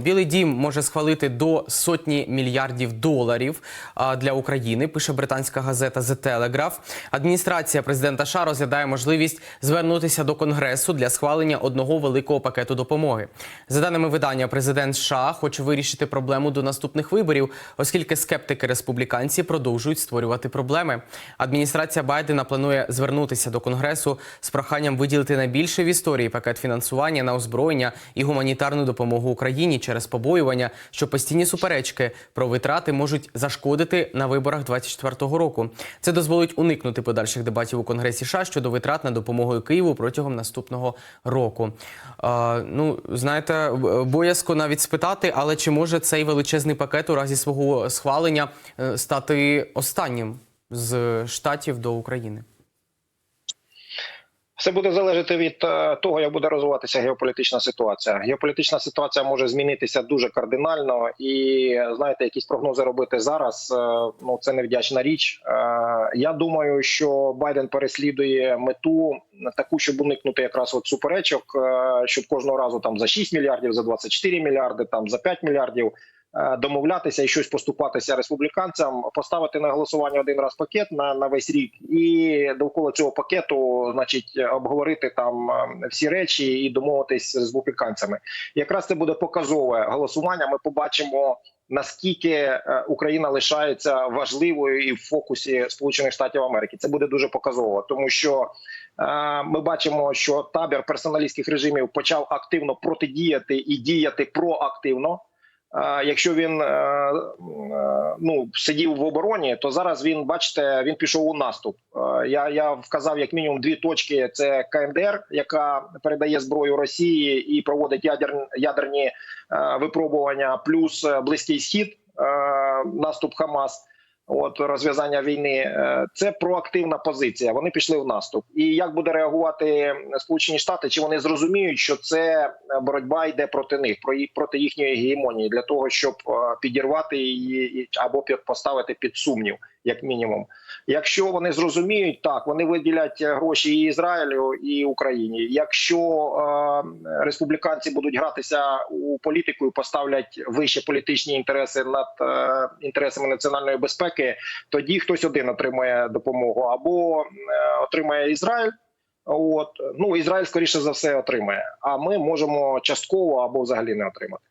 Білий дім може схвалити до сотні мільярдів доларів для України. Пише британська газета The Telegraph. Адміністрація президента США розглядає можливість звернутися до конгресу для схвалення одного великого пакету допомоги. За даними видання, президент США хоче вирішити проблему до наступних виборів, оскільки скептики республіканці продовжують створювати проблеми. Адміністрація Байдена планує звернутися до конгресу з проханням виділити найбільший в історії пакет фінансування на озброєння і гуманітарну допомогу Україні через побоювання, що постійні суперечки про витрати можуть зашкодити на виборах 24-го року. Це дозволить уникнути подальших дебатів у Конгресі США щодо витрат на допомогу Києву протягом наступного року. А, ну знаєте, боязко навіть спитати, але чи може цей величезний пакет у разі свого схвалення е, стати останнім з штатів до України? Все буде залежати від е, того, як буде розвиватися геополітична ситуація. Геополітична ситуація може змінитися дуже кардинально, і знаєте, якісь прогнози робити зараз. е, Ну це невдячна річ. Е, Я думаю, що Байден переслідує мету таку, щоб уникнути якраз от суперечок, щоб кожного разу там за 6 мільярдів, за 24 мільярди, там за 5 мільярдів. Е, Домовлятися і щось поступатися республіканцям, поставити на голосування один раз пакет на, на весь рік, і довкола цього пакету, значить, обговорити там е, всі речі і домовитись з республіканцями. Якраз це буде показове голосування. Ми побачимо наскільки е, Україна лишається важливою і в фокусі Сполучених Штатів Америки. Це буде дуже показово, тому що е, ми бачимо, що табір персоналістських режимів почав активно протидіяти і діяти проактивно. Е, Якщо він е, е, ну сидів в обороні, то зараз він, бачите, він пішов у наступ. Я, я вказав як мінімум дві точки: це КНДР, яка передає зброю Росії і проводить ядер, ядерні е, випробування, плюс близький схід, наступ Хамас. От розв'язання війни Е, це проактивна позиція. Вони пішли в наступ. І як буде реагувати Сполучені Штати? Чи вони зрозуміють, що це боротьба йде проти них, проти їхньої гегемонії, для того, щоб е, підірвати її або поставити під сумнів, як мінімум. Якщо вони зрозуміють, так вони виділять е, гроші і Ізраїлю і Україні. Якщо е, республіканці будуть гратися у політику і поставлять вище політичні інтереси над е, інтересами національної безпеки, тоді хтось один отримає допомогу або е, отримає Ізраїль. От ну Ізраїль скоріше за все отримає. А ми можемо частково або взагалі не отримати.